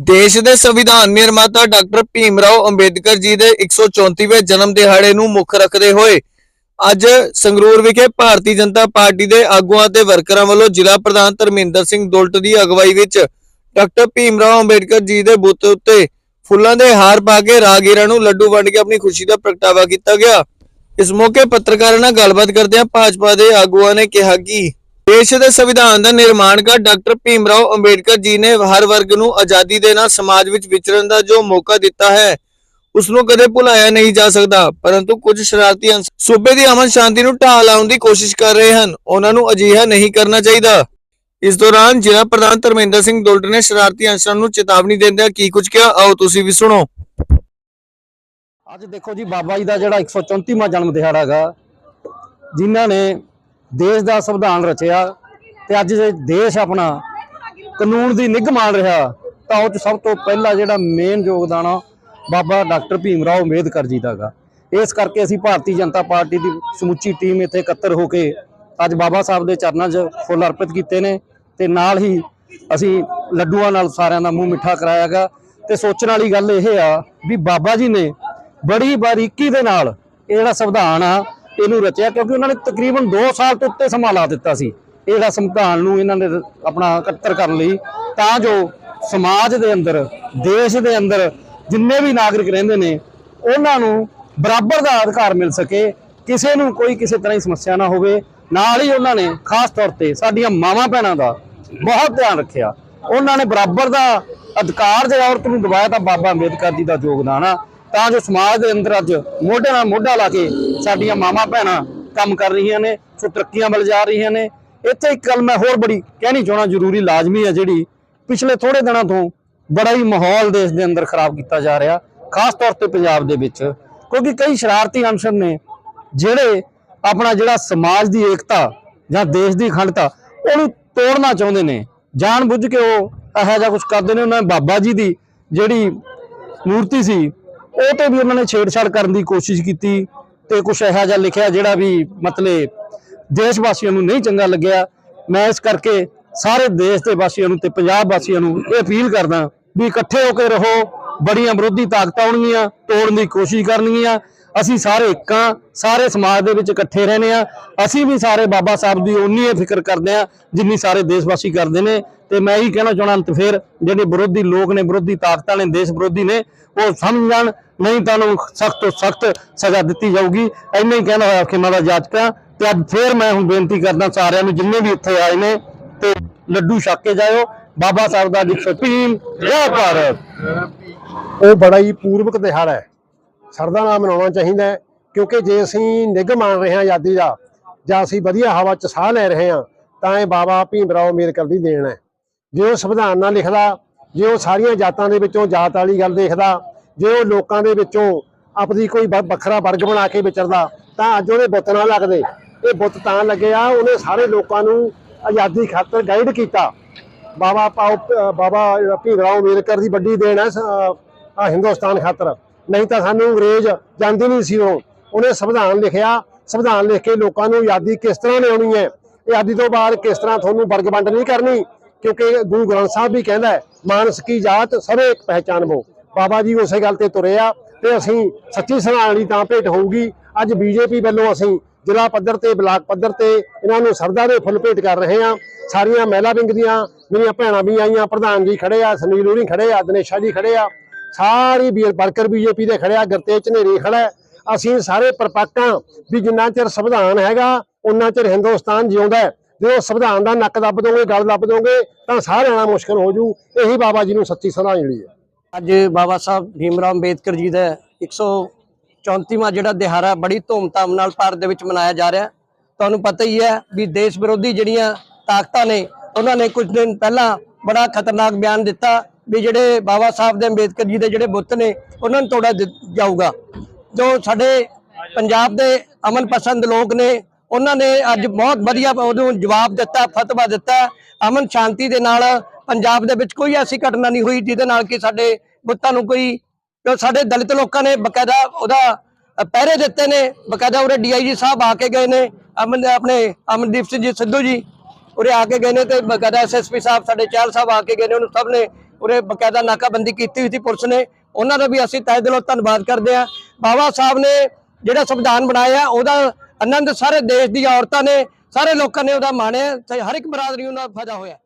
ਦੇਸ਼ ਦੇ ਸੰਵਿਧਾਨ ਨਿਰਮਾਤਾ ਡਾਕਟਰ ਭੀਮ ਰਾਓ ਅੰਬੇਦਕਰ ਜੀ ਦੇ 134ਵੇਂ ਜਨਮ ਦਿਹਾੜੇ ਨੂੰ ਮੁੱਖ ਰੱਖਦੇ ਹੋਏ ਅੱਜ ਸੰਗਰੂਰ ਵਿਖੇ ਭਾਰਤੀ ਜਨਤਾ ਪਾਰਟੀ ਦੇ ਆਗੂਆਂ ਤੇ ਵਰਕਰਾਂ ਵੱਲੋਂ ਜ਼ਿਲ੍ਹਾ ਪ੍ਰਧਾਨ ਧਰਮਿੰਦਰ ਸਿੰਘ ਦੁਲਟ ਦੀ ਅਗਵਾਈ ਵਿੱਚ ਡਾਕਟਰ ਭੀਮ ਰਾਓ ਅੰਬੇਦਕਰ ਜੀ ਦੇ ਬੁੱਤ ਉੱਤੇ ਫੁੱਲਾਂ ਦੇ ਹਾਰ ਪਾ ਕੇ ਰਾਗੀਰਾਂ ਨੂੰ ਲੱਡੂ ਵੰਡ ਕੇ ਆਪਣੀ ਖੁਸ਼ੀ ਦਾ ਪ੍ਰਗਟਾਵਾ ਕੀਤਾ ਗਿਆ। ਇਸ ਮੌਕੇ ਪੱਤਰਕਾਰਾਂ ਨਾਲ ਗੱਲਬਾਤ ਕਰਦਿਆਂ ਭਾਜਪਾ ਦੇ ਆਗੂਆਂ ਨੇ ਕਿਹਾ ਕਿ ਦੇਸ਼ ਦੇ ਸੰਵਿਧਾਨ ਦਾ ਨਿਰਮਾਣ ਡਾਕਟਰ ਭੀਮ ਰਾਓ ਅੰਬੇਡਕਰ ਜੀ ਨੇ ਹਰ ਵਰਗ ਨੂੰ ਆਜ਼ਾਦੀ ਦੇ ਨਾਲ ਸਮਾਜ ਵਿੱਚ ਵਿਚਰਨ ਦਾ ਜੋ ਮੌਕਾ ਦਿੱਤਾ ਹੈ ਉਸ ਨੂੰ ਕਦੇ ਭੁਲਾਇਆ ਨਹੀਂ ਜਾ ਸਕਦਾ। ਪਰੰਤੂ ਕੁਝ ਸ਼ਰਾਰਤੀ ਅੰਸ ਸੂਬੇ ਦੀ ਅਮਨ ਸ਼ਾਂਤੀ ਨੂੰ ਢਾਹ ਲਾਉਣ ਦੀ ਕੋਸ਼ਿਸ਼ ਕਰ ਰਹੇ ਹਨ। ਉਹਨਾਂ ਨੂੰ ਅਜਿਹਾ ਨਹੀਂ ਕਰਨਾ ਚਾਹੀਦਾ। ਇਸ ਦੌਰਾਨ ਜ਼ਿਲ੍ਹਾ ਪ੍ਰਧਾਨ ਧਰਮਿੰਦਰ ਸਿੰਘ ਦੁਲਟ ਨੇ ਸ਼ਰਾਰਤੀ ਅੰਸਰਾਂ ਨੂੰ ਚੇਤਾਵਨੀ ਦਿੰਦਿਆਂ ਕੀ ਕੁਝ ਕਿਹਾ? ਆਓ ਤੁਸੀਂ ਵੀ ਸੁਣੋ। ਅੱਜ ਦੇਖੋ ਜੀ, ਬਾਬਾ ਜੀ ਦਾ ਜਿਹੜਾ 134ਵਾਂ ਜਨਮ ਦਿਹਾੜਾ ਹੈਗਾ, ਜਿਨ੍ਹਾਂ ਨੇ ਦੇਸ਼ ਦਾ ਸੰਵਿਧਾਨ ਰਚਿਆ ਤੇ ਅੱਜ ਜੇ ਦੇਸ਼ ਆਪਣਾ ਕਾਨੂੰਨ ਦੀ ਨਿੱਘ ਮਾਣ ਰਿਹਾ ਤਾਂ ਉਹ 'ਚ ਸਭ ਤੋਂ ਪਹਿਲਾ ਜਿਹੜਾ ਮੇਨ ਯੋਗਦਾਨ ਆ, ਬਾਬਾ ਡਾਕਟਰ ਭੀਮ ਰਾਓ ਅੰਬੇਦਕਰ ਜੀ ਦਾ ਗਾ। ਇਸ ਕਰਕੇ ਅਸੀਂ ਭਾਰਤੀ ਜਨਤਾ ਪਾਰਟੀ ਦੀ ਸਮੁੱਚੀ ਟੀਮ ਇੱਥੇ ਇਕੱਤਰ ਹੋ ਕੇ ਅੱਜ ਬਾਬਾ ਸਾਹਿਬ ਦੇ ਚਰਨਾਂ 'ਚ ਫੁੱਲ ਅਰਪਿਤ ਕੀਤੇ ਨੇ ਤੇ ਨਾਲ ਹੀ ਅਸੀਂ ਲੱਡੂਆਂ ਨਾਲ ਸਾਰਿਆਂ ਦਾ ਮੂੰਹ ਮਿੱਠਾ ਕਰਾਇਆਗਾ ਤੇ ਸੋਚਣ ਵਾਲੀ ਗੱਲ ਇਹ ਆ ਵੀ ਬਾਬਾ ਜੀ ਨੇ ਬੜੀ ਬਾਰੀਕੀ ਦੇ ਨਾਲ ਇਹ ਜਿਹੜਾ ਸੰਵਿਧਾਨ ਆ ਇਹਨੂੰ ਰਚਿਆ ਕਿਉਂਕਿ ਉਹਨਾਂ ਨੇ ਤਕਰੀਬਨ 2 ਸਾਲ ਤੋਂ ਉੱਤੇ ਸਮਾਂ ਲਾ ਦਿੱਤਾ ਸੀ। ਇਹ ਜਿਹੜਾ ਸੰਵਿਧਾਨ ਨੂੰ ਇਹਨਾਂ ਨੇ ਆਪਣਾ ਇਕੱਤਰ ਕਰਨ ਲਈ ਤਾਂ ਜੋ ਸਮਾਜ ਦੇ ਅੰਦਰ, ਦੇਸ਼ ਦੇ ਅੰਦਰ ਜਿੰਨੇ ਵੀ ਨਾਗਰਿਕ ਰਹਿੰਦੇ ਨੇ, ਉਹਨਾਂ ਨੂੰ ਬਰਾਬਰ ਦਾ ਅਧਿਕਾਰ ਮਿਲ ਸਕੇ, ਕਿਸੇ ਨੂੰ ਕੋਈ ਕਿਸੇ ਤਰ੍ਹਾਂ ਦੀ ਸਮੱਸਿਆ ਨਾ ਹੋਵੇ। ਨਾਲ ਹੀ ਉਹਨਾਂ ਨੇ ਖਾਸ ਤੌਰ ਤੇ ਸਾਡੀਆਂ ਮਾਵਾਂ ਭੈਣਾਂ ਦਾ ਬਹੁਤ ਧਿਆਨ ਰੱਖਿਆ। ਉਹਨਾਂ ਨੇ ਬਰਾਬਰ ਦਾ ਅਧਿਕਾਰ ਜੇ ਔਰਤ ਨੂੰ ਦਿਵਾਇਆ ਤਾਂ ਬਾਬਾ ਅੰਬੇਦਕਰ ਜੀ ਦਾ ਯੋਗਦਾਨ ਆ। ਤਾਂ ਜੋ ਸਮਾਜ ਦੇ ਅੰਦਰ ਅੱਜ ਮੋਢੇ ਨਾਲ ਮੋਢਾ ਲਾ ਕੇ ਸਾਡੀਆਂ ਮਾਵਾਂ ਭੈਣਾਂ ਕੰਮ ਕਰ ਰਹੀਆਂ ਨੇ ਸੋ ਤਰੱਕੀਆਂ ਵੱਲ ਜਾ ਰਹੀਆਂ ਨੇ। ਇੱਥੇ ਇੱਕ ਗੱਲ ਮੈਂ ਹੋਰ ਬੜੀ ਕਹਿਣੀ ਚਾਹਣਾ ਜ਼ਰੂਰੀ ਲਾਜ਼ਮੀ ਹੈ ਜਿਹੜੀ ਪਿਛਲੇ ਥੋੜੇ ਦਿਨਾਂ ਤੋਂ ਬੜਾ ਹੀ ਮਾਹੌਲ ਦੇਸ਼ ਦੇ ਅੰਦਰ ਖਰਾਬ ਕੀਤਾ ਜਾ ਰਿਹਾ, ਖਾਸ ਤੌਰ ਤੇ ਪੰਜਾਬ ਦੇ ਵਿੱਚ। ਕਿਉਂਕਿ ਕਈ ਸ਼ਰਾਰਤੀ ਅਨਸਰ ਨੇ ਜਿਹੜੇ ਆਪਣਾ ਜਿਹੜਾ ਸਮਾਜ ਦੀ ਏਕਤਾ ਜਾਂ ਦੇਸ਼ ਦੀ ਅਖੰਡਤਾ, ਉਹਨੂੰ ਤੋੜਨਾ ਚਾਹੁੰਦੇ ਨੇ। ਜਾਣ ਬੁੱਝ ਕੇ ਉਹ ਇਹੋ ਜਿਹਾ ਕੁਝ ਕਰਦੇ ਨੇ। ਉਹਨਾਂ ਬਾਬਾ ਜੀ ਦੀ ਜਿਹੜੀ ਮੂਰਤੀ ਸੀ ਉਹ ਤੇ ਵੀ ਉਹਨਾਂ ਨੇ ਛੇੜਛਾੜ ਕਰਨ ਦੀ ਕੋਸ਼ਿਸ਼ ਕੀਤੀ ਤੇ ਕੁਝ ਇਹੋ ਜਿਹਾ ਲਿਖਿਆ ਜਿਹੜਾ ਵੀ ਮਤਲਬ ਦੇਸ਼ ਵਾਸੀਆਂ ਨੂੰ ਨਹੀਂ ਚੰਗਾ ਲੱਗਿਆ। ਮੈਂ ਇਸ ਕਰਕੇ ਸਾਰੇ ਦੇਸ਼ ਦੇ ਵਾਸੀਆਂ ਨੂੰ ਤੇ ਪੰਜਾਬ ਵਾਸੀਆਂ ਨੂੰ ਇਹ ਅਪੀਲ ਕਰਦਾ ਵੀ ਇਕੱਠੇ ਹੋ ਕੇ ਰਹੋ, ਬੜੀਆਂ ਵਿਰੋਧੀ ਤਾਕਤਾਂ ਆਉਣਗੀਆਂ ਤੋੜਨ ਦੀ ਕੋਸ਼ਿਸ਼ ਕਰਨਗੀਆਂ। ਅਸੀਂ ਸਾਰੇ ਇੱਕ ਇੱਕਾਂ ਸਾਰੇ ਸਮਾਜ ਦੇ ਵਿੱਚ ਇਕੱਠੇ ਰਹਿੰਦੇ ਆ ਅਸੀਂ ਵੀ ਸਾਰੇ ਬਾਬਾ ਸਾਹਿਬ ਦੀ ਉਨੀ ਹੀ ਫਿਕਰ ਕਰਦੇ ਆ ਜਿੰਨੀ ਸਾਰੇ ਦੇਸ਼ ਵਾਸੀ ਕਰਦੇ ਨੇ। ਤੇ ਮੈਂ ਇਹੀ ਕਹਿਣਾ ਚਾਹਣਾ ਅੰਤ ਫੇਰ, ਜਿਹੜੇ ਵਿਰੋਧੀ ਲੋਕ ਨੇ, ਵਿਰੋਧੀ ਤਾਕਤਾਂ ਨੇ ਦੇਸ਼ ਵਿਰੋਧੀ ਨੇ, ਉਹ ਸਮਝਣ, ਨਹੀਂ ਤਾਂ ਉਹਨੂੰ ਸਖਤ ਤੋਂ ਸਖਤ ਸਜ਼ਾ ਦਿੱਤੀ ਜਾਊਗੀ। ਇੰਨਾ ਹੀ ਕਹਿਣਾ ਹੋਇਆ ਖਿਮਾ ਦਾ ਜਾਚਕਾਂ ਤੇ ਅੱਜ ਫੇਰ ਮੈਂ ਹੁਣ ਬੇਨਤੀ ਕਰਦਾ ਸਾਰਿਆਂ ਨੂੰ, ਜਿੰਨੇ ਵੀ ਇੱਥੇ ਆਏ ਨੇ, ਤੇ ਲੱਡੂ ਛੱਕ ਕੇ ਜਾਇਓ। ਬਾਬਾ ਸਾਹਿਬ ਦਾ ਜਿਕਰ ਭੀਮ ਜੈ ਭਾਰਤ। ਉਹ ਬੜਾ ਹੀ ਪੂਰਵਕ ਦਿਹਾੜਾ ਹੈ। ਸਰਦਾ ਨਾਲ ਮਨਾਉਣਾ ਚਾਹੀਦਾ ਹੈ, ਕਿਉਂਕਿ ਜੇ ਅਸੀਂ ਨਿੱਘ ਮਾਣ ਰਹੇ ਹਾਂ ਆਜ਼ਾਦੀ ਦਾ, ਜਾਂ ਅਸੀਂ ਵਧੀਆ ਹਵਾ 'ਚ ਸਾਹ ਲੈ ਰਹੇ ਹਾਂ, ਤਾਂ ਇਹ ਬਾਬਾ ਭੀਮ ਰਾਓ ਅੰਬੇਦਕਰ ਦੀ ਦੇਣ ਹੈ। ਜੇ ਉਹ ਸੰਵਿਧਾਨ ਨਾਲ ਲਿਖਦਾ, ਜੇ ਉਹ ਸਾਰੀਆਂ ਜਾਤਾਂ ਦੇ ਵਿੱਚੋਂ ਜਾਤ ਵਾਲੀ ਗੱਲ ਦੇਖਦਾ, ਜੇ ਉਹ ਲੋਕਾਂ ਦੇ ਵਿੱਚੋਂ ਆਪਣੀ ਕੋਈ ਵ- ਵੱਖਰਾ ਵਰਗ ਬਣਾ ਕੇ ਵਿਚਰਦਾ, ਤਾਂ ਅੱਜ ਉਹਦੇ ਬੁੱਤ ਨਾ ਲੱਗਦੇ। ਇਹ ਬੁੱਤ ਤਾਂ ਲੱਗੇ ਆ ਉਹਨੇ ਸਾਰੇ ਲੋਕਾਂ ਨੂੰ ਆਜ਼ਾਦੀ ਖਾਤਰ ਗਾਈਡ ਕੀਤਾ। ਬਾਬਾ ਪਾਉ ਬਾਬਾ ਭੀਮ ਰਾਓ ਅੰਬੇਦਕਰ ਦੀ ਵੱਡੀ ਦੇਣ ਹੈ ਹਿੰਦੁਸਤਾਨ ਖਾਤਰ। ਨਹੀਂ ਤਾਂ ਸਾਨੂੰ ਅੰਗਰੇਜ਼ ਜਾਂਦੇ ਨਹੀਂ ਸੀ ਉਹ। ਉਹਨੇ ਸੰਵਿਧਾਨ ਲਿਖਿਆ। ਸੰਵਿਧਾਨ ਲਿਖ ਕੇ ਲੋਕਾਂ ਨੂੰ ਆਜ਼ਾਦੀ ਕਿਸ ਤਰ੍ਹਾਂ ਲਿਆਉਣੀ ਹੈ? ਆਜ਼ਾਦੀ ਤੋਂ ਬਾਅਦ ਕਿਸ ਤਰ੍ਹਾਂ ਤੁਹਾਨੂੰ ਵਰਗ ਵੰਡ ਨਹੀਂ ਕਰਨੀ? ਕਿਉਂਕਿ ਗੁਰੂ ਗ੍ਰੰਥ ਸਾਹਿਬ ਵੀ ਕਹਿੰਦਾ ਹੈ, ਮਾਨਸ ਕੀ ਜਾਤ, ਸਭੇ ਇੱਕ ਪਹਿਚਾਨ ਬਾਬਾ ਜੀ ਉਸੇ ਗੱਲ ਤੇ ਤੁਰੇ ਆ ਤੇ ਅਸੀਂ ਸੱਚੀ ਸਨਾਣ ਤਾਂ ਭੇਟ ਹੋਊਗੀ। ਅੱਜ ਬੀਜੇਪੀ ਵੱਲੋਂ ਅਸੀਂ ਜ਼ਿਲ੍ਹਾ ਪੱਧਰ ਤੇ, ਬਲਾਕ ਪੱਧਰ ਤੇ ਇਹਨਾਂ ਨੂੰ ਸਰਦਾ ਦੇ ਫੁੱਲ ਭੇਟ ਕਰ ਰਹੇ ਹਾਂ। ਸਾਰੀਆਂ ਮਹਿਲਾ ਵਿੰਗ ਦੀਆਂ, ਮੇਰੀਆਂ ਭੈਣਾਂ ਵੀ ਆਈਆਂ, ਪ੍ਰਧਾਨ ਜੀ ਖੜੇ ਆ, ਸੁਨੀਲ ਹੋਰੀ ਖੜੇ ਆ, ਦਿਨੇਸ਼ਾ ਜੀ ਖੜੇ ਆ। ਸਾਰੀ ਵੀ ਵਰਕਰ ਬੀਜੇਪੀ ਦੇ ਖੜਿਆ ਆ ਗੁਰਤੇਜ ਝਨੇਰੀ ਖੜਾ ਅਸੀਂ ਸਾਰੇ ਪਰਪੱਕਾਂ ਵੀ ਜਿੰਨਾ ਚਿਰ ਸੰਵਿਧਾਨ ਹੈਗਾ ਉਹਨਾਂ ਚਿਰ ਹਿੰਦੁਸਤਾਨ ਜਿਉਂਦਾ ਜੇ ਉਹ ਸੰਵਿਧਾਨ ਦਾ ਨੱਕ ਦੱਬ ਦੋਗੇ, ਗਲ ਦੱਬ ਦੋਗੇ, ਤਾਂ ਸਾਰਿਆਂ ਨਾਲ ਮੁਸ਼ਕਲ ਹੋ ਜੂ। ਇਹੀ ਬਾਬਾ ਜੀ ਨੂੰ ਸੱਚੀ ਸ਼ਰਧਾਂਜਲੀ ਹੈ। ਅੱਜ ਬਾਬਾ ਸਾਹਿਬ ਭੀਮਰਾਓ ਅੰਬੇਦਕਰ ਜੀ ਦਾ 134ਵਾਂ ਜਿਹੜਾ ਦਿਹਾੜਾ ਬੜੀ ਧੂਮਧਾਮ ਨਾਲ ਭਾਰਤ ਦੇ ਵਿੱਚ ਮਨਾਇਆ ਜਾ ਰਿਹਾ ਤੁਹਾਨੂੰ ਪਤਾ ਹੀ ਹੈ ਵੀ ਦੇਸ਼ ਵਿਰੋਧੀ ਜਿਹੜੀਆਂ ਤਾਕਤਾਂ ਨੇ, ਉਹਨਾਂ ਨੇ ਕੁਝ ਦਿਨ ਪਹਿਲਾਂ ਬੜਾ ਖਤਰਨਾਕ ਬਿਆਨ ਦਿੱਤਾ ਵੀ ਜਿਹੜੇ ਬਾਬਾ ਸਾਹਿਬ ਦੇ ਅੰਬੇਦਕਰ ਜੀ ਦੇ ਜਿਹੜੇ ਬੁੱਤ ਨੇ, ਉਹਨਾਂ ਨੂੰ ਤੋੜਾ ਦਿੱ- ਜਾਊਗਾ। ਜੋ ਸਾਡੇ ਪੰਜਾਬ ਦੇ ਅਮਨ ਪਸੰਦ ਲੋਕ ਨੇ, ਉਹਨਾਂ ਨੇ ਅੱਜ ਬਹੁਤ ਵਧੀਆ ਉਹਨੂੰ ਜਵਾਬ ਦਿੱਤਾ, ਫਤਵਾ ਦਿੱਤਾ। ਅਮਨ ਸ਼ਾਂਤੀ ਦੇ ਨਾਲ ਪੰਜਾਬ ਦੇ ਵਿੱਚ ਕੋਈ ਐਸੀ ਘਟਨਾ ਨਹੀਂ ਹੋਈ ਜਿਹਦੇ ਨਾਲ ਕਿ ਸਾਡੇ ਬੁੱਤਾਂ ਨੂੰ ਕੋਈ, ਜੋ ਸਾਡੇ ਦਲਿਤ ਲੋਕਾਂ ਨੇ ਬਕਾਇਦਾ ਉਹਦਾ ਪਹਿਰੇ ਦਿੱਤੇ ਨੇ, ਬਕਾਇਦਾ ਉਹਦੇ ਡੀਆਈਜੀ ਸਾਹਿਬ ਆ ਕੇ ਗਏ ਨੇ, ਅਮਨ ਆਪਣੇ ਅਮਨਦੀਪ ਸਿੰਘ ਜੀ, ਸਿੱਧੂ ਜੀ, ਉਰੇ ਆ ਕੇ ਗਏ ਨੇ ਤੇ ਬਕਾਇਦਾ ਐਸਐਸਪੀ ਸਾਹਿਬ, ਸਾਡੇ ਚਾਲ ਸਾਹਿਬ ਆ ਕੇ ਗਏ ਨੇ, ਉਹਨੂੰ ਸਭ ਨੇ ਉਰੇ ਬਕਾਇਦਾ ਨਾਕਾਬੰਦੀ ਕੀਤੀ ਹੋਈ ਸੀ ਪੁਲਿਸ ਨੇ। ਉਹਨਾਂ ਦਾ ਵੀ ਅਸੀਂ ਤਹਿ ਦਿਲੋਂ ਧੰਨਵਾਦ ਕਰਦੇ ਹਾਂ। ਬਾਬਾ ਸਾਹਿਬ ਨੇ ਜਿਹੜਾ ਸੰਵਿਧਾਨ ਬਣਾਇਆ, ਉਹਦਾ ਆਨੰਦ ਸਾਰੇ ਦੇਸ਼ ਦੀਆਂ ਔਰਤਾਂ ਨੇ, ਸਾਰੇ ਲੋਕਾਂ ਨੇ ਉਹਦਾ ਮਾਣਿਆ। ਹਰ ਇੱਕ ਬਰਾਦਰੀ ਉਹਨਾਂ ਦਾ ਫਾਇਦਾ ਹੋਇਆ।